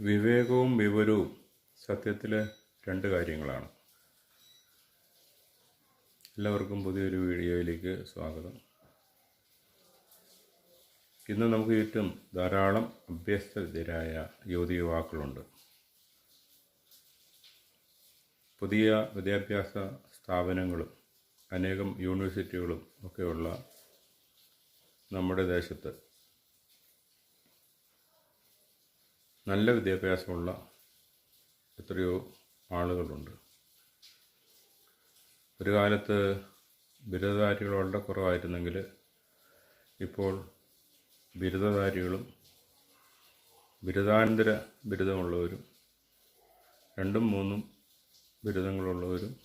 വിവേകവും വിവരവും സത്യത്തിൽ രണ്ട് കാര്യങ്ങളാണ്. എല്ലാവർക്കും പുതിയൊരു വീഡിയോയിലേക്ക് സ്വാഗതം. ഇന്ന് നമുക്ക് ചുറ്റും ധാരാളം അഭ്യസ്തരായ യുവതി യുവാക്കളുണ്ട്. പുതിയ വിദ്യാഭ്യാസ സ്ഥാപനങ്ങളും അനേകം യൂണിവേഴ്സിറ്റികളും ഒക്കെയുള്ള നമ്മുടെ ദേശത്ത് നല്ല വിദ്യാഭ്യാസമുള്ള എത്രയോ ആളുകളുണ്ട്. ഒരു കാലത്ത് ബിരുദധാരികൾ വളരെ കുറവായിരുന്നെങ്കിൽ ഇപ്പോൾ ബിരുദധാരികളും ബിരുദാനന്തര ബിരുദമുള്ളവരും രണ്ടും മൂന്നും ബിരുദങ്ങളുള്ളവരും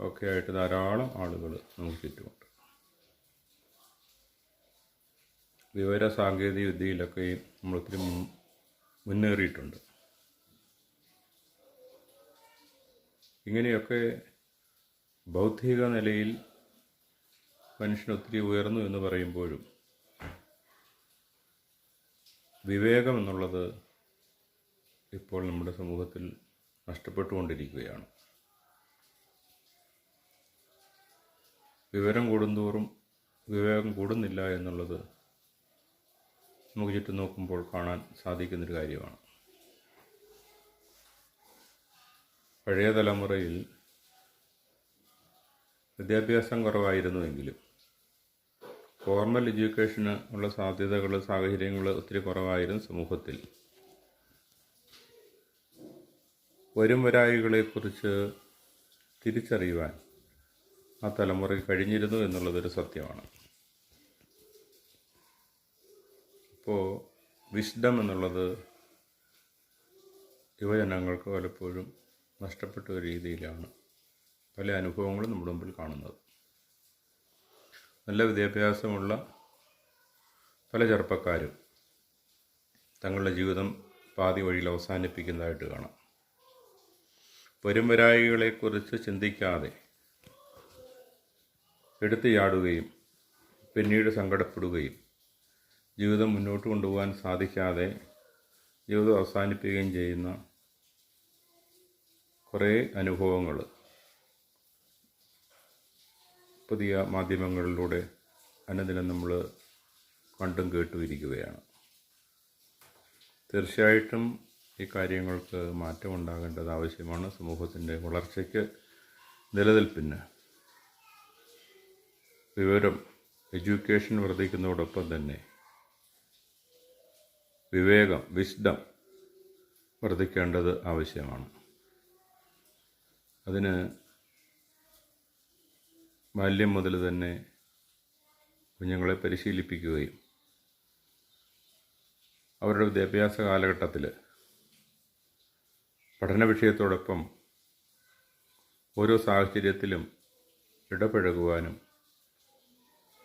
ഒക്കെ ആയിട്ട് ധാരാളം ആളുകൾ നമുക്ക് ചുറ്റുമുണ്ട്. വിവര സാങ്കേതിക വിദ്യയിലൊക്കെയും മുൻ- മുന്നേറിയിട്ടുണ്ട്. ഇങ്ങനെയൊക്കെ ബൗദ്ധിക നിലയിൽ മനുഷ്യൻ ഒത്തിരി ഉയർന്നു എന്ന് പറയുമ്പോഴും വിവേകം എന്നുള്ളത് ഇപ്പോൾ നമ്മുടെ സമൂഹത്തിൽ നഷ്ടപ്പെട്ടുകൊണ്ടിരിക്കുകയാണ്. വിവരം കൂടുന്തോറും വിവേകം കൂടുന്നില്ല എന്നുള്ളത് നമുക്ക് ചുറ്റും നോക്കുമ്പോൾ കാണാൻ സാധിക്കുന്നൊരു കാര്യമാണ്. പഴയ തലമുറയിൽ വിദ്യാഭ്യാസം കുറവായിരുന്നുവെങ്കിലും ഫോർമൽ എഡ്യൂക്കേഷന് ഉള്ള സാധ്യതകൾ സാഹചര്യങ്ങൾ ഒത്തിരി കുറവായിരുന്നു സമൂഹത്തിൽ. വരും വരായികളെക്കുറിച്ച് തിരിച്ചറിയുവാൻ ആ തലമുറയിൽ കഴിഞ്ഞിരുന്നു എന്നുള്ളതൊരു സത്യമാണ്. ഇപ്പോൾ വിസ്ഡം എന്നുള്ളത് യുവജനങ്ങൾക്ക് പലപ്പോഴും നഷ്ടപ്പെട്ട ഒരു രീതിയിലാണ് പല അനുഭവങ്ങളും നമ്മുടെ മുമ്പിൽ കാണുന്നത്. നല്ല വിദ്യാഭ്യാസമുള്ള പല ചെറുപ്പക്കാരും തങ്ങളുടെ ജീവിതം പാതി വഴിയിൽ അവസാനിപ്പിക്കുന്നതായിട്ട് കാണാം. വരുംവരായികളെക്കുറിച്ച് ചിന്തിക്കാതെ എടുത്തു ചാടുകയും പിന്നീട് സങ്കടപ്പെടുകയും ജീവിതം മുന്നോട്ട് കൊണ്ടുപോകാൻ സാധിക്കാതെ ജീവിതം അവസാനിപ്പിക്കുകയും ചെയ്യുന്ന കുറേ അനുഭവങ്ങൾ പുതിയ മാധ്യമങ്ങളിലൂടെ അനുദിനം നമ്മൾ കണ്ടും കേട്ടും ഇരിക്കുകയാണ്. തീർച്ചയായിട്ടും ഈ കാര്യങ്ങൾക്ക് മാറ്റമുണ്ടാകേണ്ടത് ആവശ്യമാണ്. സമൂഹത്തിന്റെ വളർച്ചയ്ക്ക് നിലനിൽപ്പിന് വിവരം എഡ്യൂക്കേഷൻ വർദ്ധിക്കുന്നതോടൊപ്പം തന്നെ വിവേകം വിസ്ഡം വർദ്ധിക്കേണ്ടത് ആവശ്യമാണ് അതിന് ബാല്യം മുതൽ തന്നെ കുഞ്ഞുങ്ങളെ പരിശീലിപ്പിക്കുകയും അവരുടെ വിദ്യാഭ്യാസ കാലഘട്ടത്തിൽ പഠന വിഷയത്തോടൊപ്പം ഓരോ സാഹചര്യത്തിലും ഇടപഴകുവാനും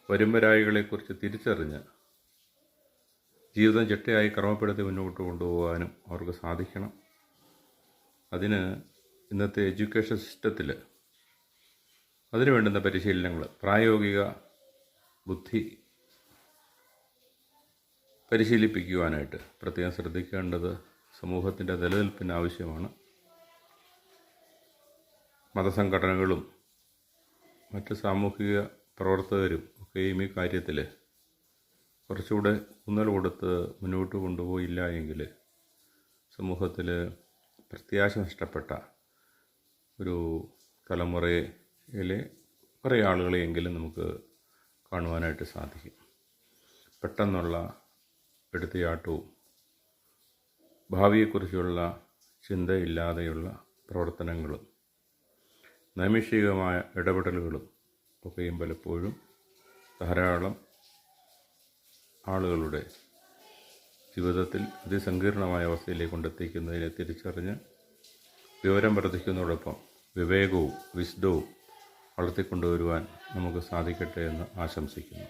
വരുംവരായികളെക്കുറിച്ച് തിരിച്ചറിഞ്ഞ് ജീവിതം ചിട്ടയായി ക്രമപ്പെടുത്തി മുന്നോട്ട് കൊണ്ടുപോകാനും അവർക്ക് സാധിക്കണം. അതിന് ഇന്നത്തെ എഡ്യൂക്കേഷൻ സിസ്റ്റത്തിൽ അതിനു വേണ്ടുന്ന പരിശീലനങ്ങൾ പ്രായോഗിക ബുദ്ധി പരിശീലിപ്പിക്കുവാനായിട്ട് പ്രത്യേകം ശ്രദ്ധിക്കേണ്ടത് സമൂഹത്തിന്റെ നിലനിൽപ്പിന് ആവശ്യമാണ്. മതസംഘടനകളും മറ്റ് സാമൂഹിക പ്രവർത്തകരും ഒക്കെയും ഈ കാര്യത്തിൽ കുറച്ചുകൂടെ ഊന്നൽ കൊടുത്ത് മുന്നോട്ട് കൊണ്ടുപോയില്ല എങ്കിൽ സമൂഹത്തിൽ പ്രത്യാശ നഷ്ടപ്പെട്ട ഒരു തലമുറയിലെ കുറേ ആളുകളെയെങ്കിലും നമുക്ക് കാണുവാനായിട്ട് സാധിക്കും. പെട്ടെന്നുള്ള എടുത്തയാട്ടവും ഭാവിയെക്കുറിച്ചുള്ള ചിന്തയില്ലാതെയുള്ള പ്രവർത്തനങ്ങളും നൈമിഷികമായ ഇടപെടലുകളും ഒക്കെയും പലപ്പോഴും ധാരാളം ആളുകളുടെ ജീവിതത്തിൽ അതിസങ്കീർണമായ അവസ്ഥയിലേക്ക് കൊണ്ടെത്തിക്കുന്നതിനെ തിരിച്ചറിഞ്ഞ് വിവരം വർദ്ധിക്കുന്നതോടൊപ്പം വിവേകവും വിശുദ്ധവും വളർത്തിക്കൊണ്ടുവരുവാൻ നമുക്ക് സാധിക്കട്ടെ എന്ന് ആശംസിക്കുന്നു.